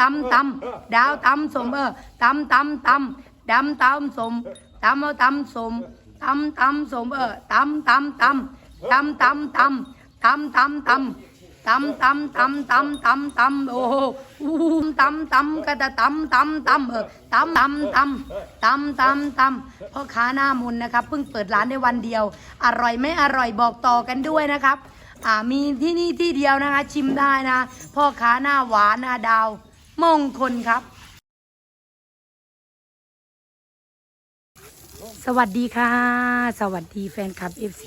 ตำตำดาวตำสมเออตำตำตำดำตำสมตำเอาตำสมตำตำสมเออตำตำตำตำตำตำตำตำตำตำตำตำตำตำตำโอ้โหอู้ตำตำก็จะตำตำตำเออตำตำตำตำตำตำพ่อค้าหน้ามุนนะครับเพิ่งเปิดร้านได้วันเดียว อร่อยไม่อร่อยบอกต่อกันด้วยนะครับ อ่ามีที่นี่ที่เดียวนะคะ ชิมได้นะ พ่อค้าหน้าหวานนาดาว มงคลครับ สวัสดีค่ะ สวัสดีแฟนคลับ FC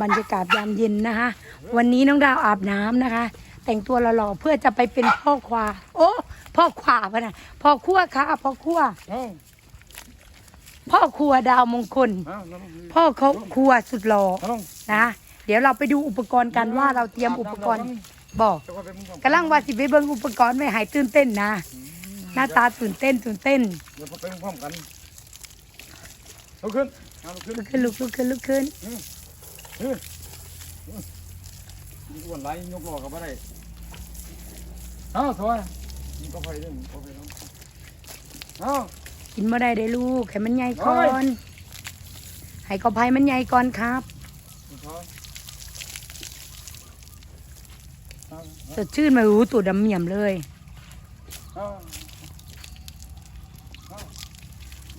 บรรยากาศยามเย็นนะคะ วันนี้น้องดาวอาบน้ำนะคะ แต่งตัวหล่อๆเพื่อจะไปเป็นพ่อควา โอ้พ่อควาปะนะพ่อครัวค่ะพ่อครัวเอ้าพ่อครัวดาวมงคลเอ้าน้องพ่อเขาครัวสุดหล่อน้องนะ เดี๋ยวเราไปดูอุปกรณ์กันว่าเราเตรียมอุปกรณ์ บอกจะว่าเป็นมึงกำลังว่าสิไปเบิ่งอุปกรณ์ไม่หายตื่นเต้นนะ หน้าตาตื่นเต้นตื่นเต้นเดี๋ยวพอเป็นพร้อมกันลุกขึ้นเอาลุกขึ้นลุกขึ้นลุกลุกขึ้นลุกขึ้นเฮ้ยนี่อ้วนไรยกล้อกับอะไรเอ้าถอยมีกาแฟด้วยมีกาแฟด้วยเอ้ากินมาได้ได้ลูกให้มันใหญ่ก่อโอ้นยให้กอภัยมันใหญ่ก่อนครับ ถอยเอ้า สดชื่นมาหูตูดดำเหมี่ยมเลย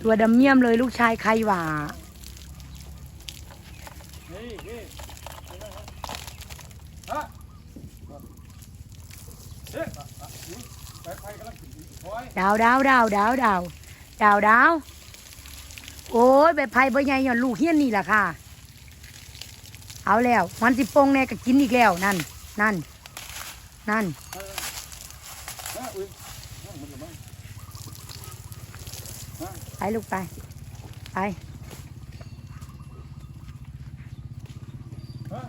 ตัวดำเมี่ยมเลยลูกชายใครหว่านี่นี่ฮะดาวดาวดาวดาวดาวดาวดาวโอ้ยแบบไผ่ใบใหญ่หย่อนลูกเฮี้ยนนี่แหละค่ะ เอาแล้วมันสิปงแน่ก็กินอีกแล้วนั่น นั่น นั่นฮะอุ้ยฮะมันจะมาฮะไปลูกไป ไปฮะ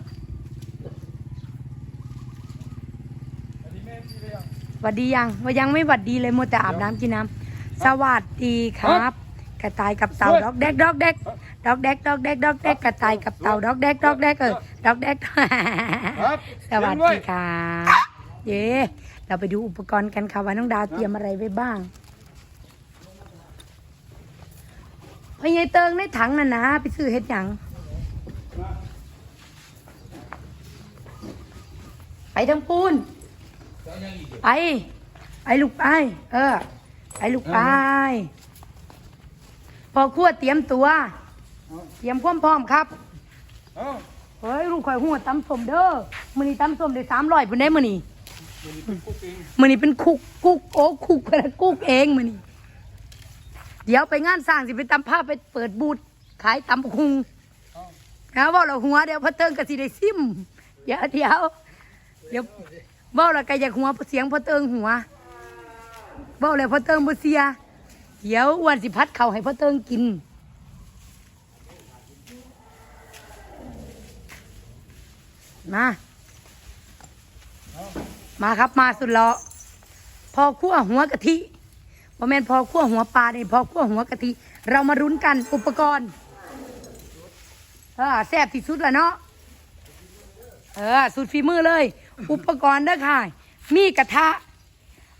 อันนี้แม่ที่เรียกหวัดดียังว่ายังไม่หวัดดีเลยมัวแต่อาบน้ำกินน้ำสวัสดีครับ กระต่ายกับเต่าเฮ้ยดอกแดกดอกแดกดอกแดกดอกแดกดอกแดกกระต่ายกับเต่าดอกแดกดอกแดกเออดอกแดกครับสวัสดีค่ะ เย้เราไปดูอุปกรณ์กันค่ะว่าน้องดาวเตรียมอะไรไว้บ้างพ่ใหญ่เติงในถังน่ะนะไปซื้อเห็ดหยังไปทั้งปูนไปไปลูกไปเออไปลูกไปพอขั้วเตรียมตัว เตรียมความพร้อมครับเฮ้ยลูกข่อยหัวตำส้มเด้อมือนี้ตำส้มได้สามร้อยพุ่นได้มือนี้ มันนี่เป็นกุ๊กเองมื้อนี้เป็นคุกกุกโอ้คุกพะกุกเองมือนี้เดี๋ยวไปงานสร้างสิไปตำผ้าไปเปิดบูธขายตำคุงนะว่าเราหัวเดี๋ยวพอเติงก็สิได้ซิมเดี๋ยวเดี๋ยวเดี๋ยวเว้าแล้วก็อยากหัวเสียงพอเติงหัวว้าแล้วพอเติงบ่เสียเดี๋ยววันสิพัดเขาให้พอเติงกินมา มาครับมาสุดเลาะพอคั่วหัวกะทิบ่แม่นพอคั่วหัวปลาเนี่ยพอคั่วหัวกะทิเรามารุ้นกันอุปกรณ์เออแซ่บที่สุดล้วเนาะเออสุดฝีมือเลย อุปกรณ์เด้อค่ะ มีกระทะ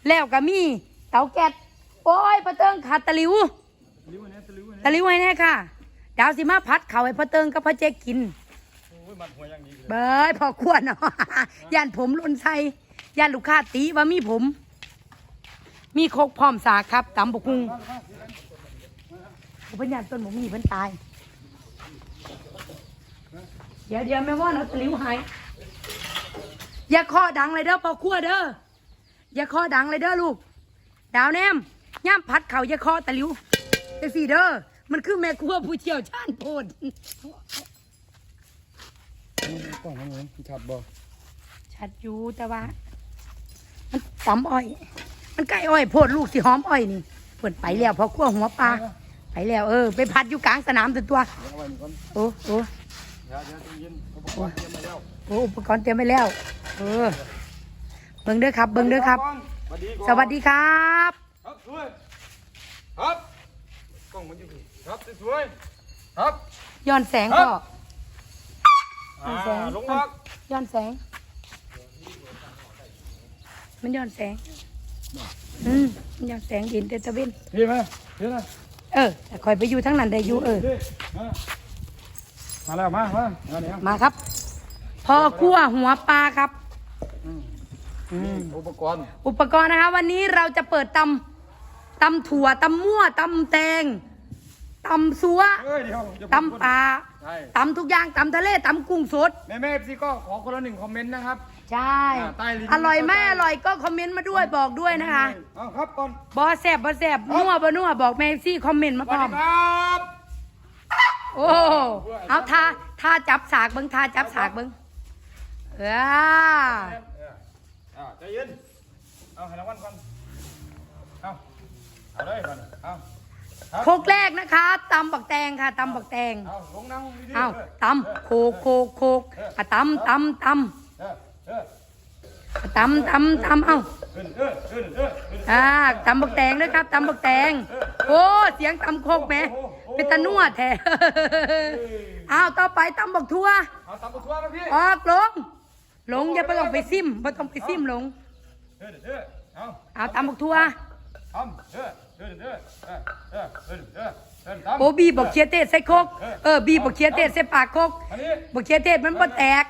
แล้วก็มีเตาแก๊สโอ้ยพระเติงขาดตะลิวตะลิวอันนี้ตะหลิวให้แน่ค่ะ ดาวสิมาพัดเขาให้พระเติงกับพระเจ๊กินโอ้ยมันหัวอย่างนี้เลยเบยพอควรเนาะย่านผมลุนใส่ ย่านลูกค้าตีว่ามีผม มีโคกพร้อมสากครับตำบกุงเพิ่นย่านต้นหมูมีเพิ่นตาย เดี๋ยวเดี๋ยวแม่ว่าเอาตะหลิวหายอย่าเคอดังเลยเด้อพอครัวเด้ออย่าเคอดังเลยเด้อลูก ดาวแนมย่ามพัดเขาอย่าเคอตะหลิวจังสี่เด้อมันคือแม่ครัวผู้เชี่ยวชาญโพดกล้องมันเหมือนชัดบ่ชัดอยู่แต่ว่า มันตำอ้อย มันใกล้อ้อยโพดลูกสิหอมอ้อยนี่เพิ่นไปแล้วพอขั้วหัวปลาไปแล้วเออ ไปพัดอยู่กลางสนามตัวตัวเดี๋ยวเอาไว้มันก่อนโอ้โอ้เดี๋ยวเดี๋ยวใจเย็นเขาบอกว่าเตรียมมาแล้วโอ้อุปกรณ์เตรียมไว้แล้ว เออ เบิ่งเด้อครับ เบิ่งเด้อครับสวัสดีก่อนสวัสดีครับ ครับสวยครับกล้องมันอยู่นี่ครับสวยครับย้อนแสงครัก็บอ่าลง มันย้อนแสง อืมมันย้อนแสงเห็นเต่ตะเวนเห็นไหมเห็นไหมเออแต่คอยไปอยู่ทั้งนั้นได้อยู่เออ มาแล้วมามามาเนี่ยมาครับ พอคั่วหัวปลาครับ อุปกรณ์อุปกรณ์นะคะ วันนี้เราจะเปิดตำตำถั่วตำมั่วตำแตงตำซัวตำปลาตำทุกอย่างตำทะเลตำกุ้งสด แม่แม่พี่ก็ขอคนละหนึ่งคอมเมนต์นะครับ ใช่อร่อยแม่อร่อยก็คอมเมนต์มาด้วยบอกด้วยนะคะ เอาครับก่อนบอแสบบอแสบนัวบอนัวบอกแม่ซี่คอมเมนต์มาพร้อมครับโอ้เอาทาทาจับสากเบิงทาจับสากเบิงเออเอออ่าใจเย็นเอาให้รางวันก่อนเอาเอาเลยก่อนเอาโคกแรกนะคะตำบักแตงค่ะตำบักแตงเอาลงนั่งดีๆเอาด้วตำโคกโคกโคกอะตำตำตำ ตำตำตำเอ้าอ่าตำบักแตงนะครับตำบักแตง โอ้ เสียงตำโคกแหมเป็นตะนวดแท้เอ้าต่อไปตำบักทัวอบกทัวมาออกลงลงอย่าไปต้องไปซิมไม่ต้องไปซิมลงเอาตำบักทั่วโอ้บีบอกเคียเตะใส่โคกเออบีบอกเคียเตะใส่ปากโคกบอกเคียเตะมันบ่แตก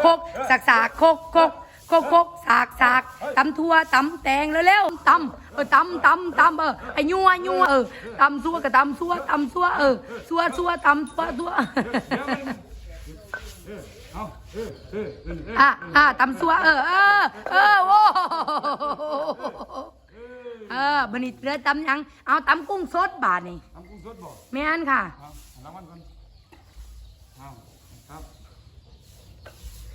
โคกสักสากโคกโคกโคกโคกสากสากตำทั่วตำแตงเร็วๆตำเออตำตำตำเออไอ้ยัวยัวเออตำซัวกับตำซัวตำซัวเออซัวซัวตำซัวซัวอะอะตำซัวเออเออเออโอ้เออบันิดเเรือตำยังเอาตำกุ้งสดบาทนี่ตำกุ้งสดบ่แม่นค่ะ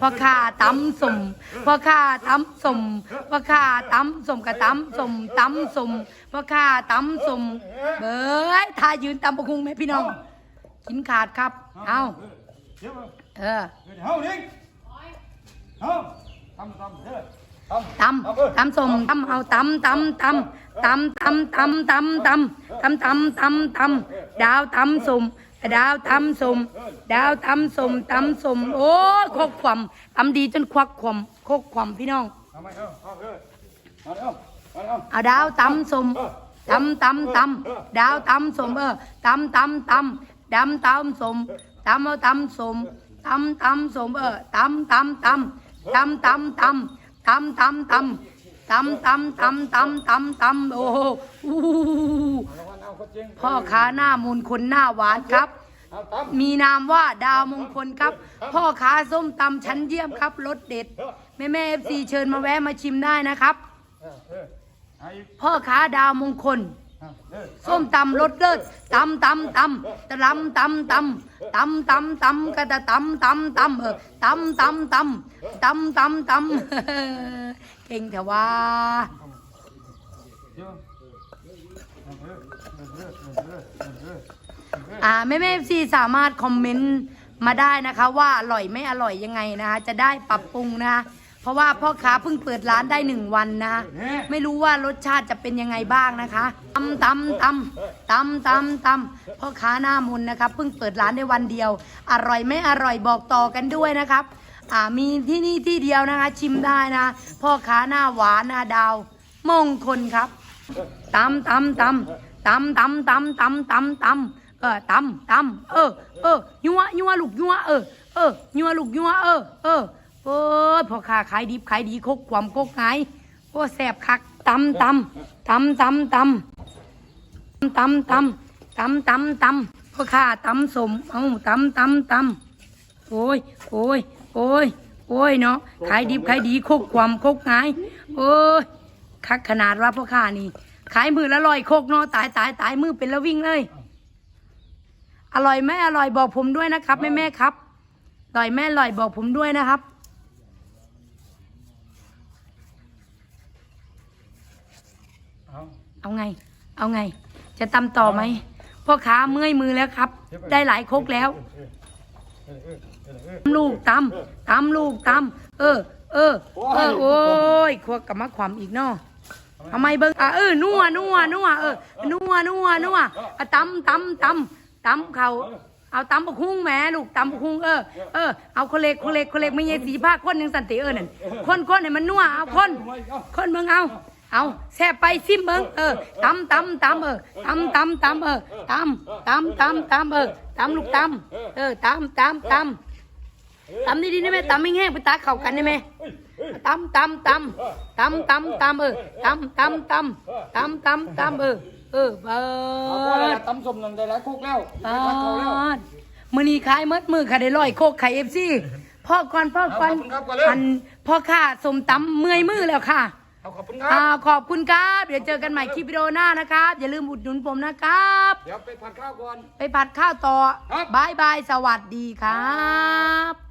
พ่อข้าตำสมพ่อข้าตำสมพ่อข้าตำสมกับตำสมตำสมพ่อข้าตำสมเบ้ยทายืนตำบกหุงไหมพี่น้อง กินขาดครับ เอาเออเดี๋ยเอานิ่งเอาทำทำเด้อตำตำสมตำเอาตำตำตำตำตำตำตำตำตำตำตำตำดาวตำสม ดาวตำสม ดาวตำสมตำสม โอ้ยโคกความตำดีจนควักความโคกความพี่น้องเอาเอาเออเอาเอาเอาเอาเอาดาวตำสมตำตำตำดาวตำสมเออตำตำตำดำตำสมตำเอาตำสมตำตำสมเออตำตำตำตำตำตำตำตำตำตำตำตำตำตำตำโอ้โห อู้หูเอาเอาคนจริงพ่อค้าหน้ามนต์คนหน้าหวานครับเอาตำมีนามว่าดาวมงคลครับ พ่อค้าส้มตำชั้นเยี่ยมครับรสเด็ด แม่แม่เอฟซีเชิญมาแวะมาชิมได้นะครับเออเออเอาอีกพ่อค้าดาวมงคลเอาเออส้มตำรสเลิศตำตำตำตะลำตำตำตำตำตำกระตะตำตำตำเออตำตำตำตำตำตำเก่งแต่ว่าเดี๋ยวเอ่าแม่แม่ซีสามารถคอมเมนต์มาได้นะคะ ว่าอร่อยไม่อร่อยยังไงนะคะจะได้ปรับปรุงนะคะเพราะว่าพ่อค้าเพิ่งเปิดร้านได้หนึ่งวันนะคะไม่รู้ว่ารสชาติจะเป็นยังไงบ้างนะคะตำตำตำตำตำตำพ่อค้าหน้ามนนะครับเพิ่งเปิดร้านได้วันเดียว อร่อยไม่อร่อยบอกต่อกันด้วยนะครับอ่ามีที่นี่ที่เดียวนะคะ ชิมได้นะ พ่อค้าหน้าหวานหน้าดาวมงคลครับ ตำตำตำตำตำตำตำตำตำเออตำตำเออเออยัวยัวลูกยัวเออเออยัวลูกยัวเออเออเออพอค้าขายดิบขายดีคกความคกไงโอ้แสบคักตำตำตำตำตำตำตำตำตำตำพอค้าตำสมเอาตำตำตำโอ้ยโอ้ยโอ้ยโอ้ยเนาะขายดิบขายดีคกความคกไงโอ้ย คักขนาดว่าพ่อข้านี่ ขายมือละลอยโคกเนอตายตายตายมือเป็นแล้ววิ่งเลย อร่อยไหมอร่อยบอกผมด้วยนะครับแม่แม่ครับอร่อยแม่อร่อยบอกผมด้วยนะครับเอาเอาไง เอาไง จะตำต่อไหมพ่อค้าเมื่อยมือแล้วครับ ได้หลายโคกแล้วลูกตำตำลูกตำเออ เออ เออ โอ้ยครัวกลับมาความอีกเนาะ ทำไมเบิ้งอะเออนัวนัวนัวเออนัวนัวนัวอะตำตำตำตำเขาเอาตำบกคุ้งแม่ลูกตำบกคุ้งเออเออเอาคนเล็กคนเล็กคนเล็กไม่ใช่สีผ้าคนยังสันติเออนั่นคนคนให้มันนัวเอาคนคนเบิ้งเอาเอาแซ่ไปซิมเบิ้งเออตำตำตำเออตำตำตำเออตำตำตำตำเออตำลูกตำเออตำตำตำตำดีๆได้ไหมตำไม่แห้งไปตาเข้ากันได้ไหม ตำตำตำตำตำตำเออตำตำตำตำตำตำเออ เออเบิเอาพอแล้วดตำสมนั่นได้หลายคุกแล้วเบิวัดเขาแล้วดมือนี้ขายมดมือค่ะได้ร้อยโคกไข่เอฟซีพ่อก่อนพ่อก่อนเอาขอบคุณครับก่อนเร็วอันพ่อค่ะสมตำเมื่อยมือแล้วค่ะเอาขอบคุณครัอ่าบขอบคุณครับ เดี๋ยวเจอกันใหม่คลิปวิดีโอหน้านะครับ อย่าลืมอุดหนุนผมนะครับ เดี๋ยวไปผัดข้าวก่อน ไปผัดข้าวต่อครับบายบาย สวัสดีครับ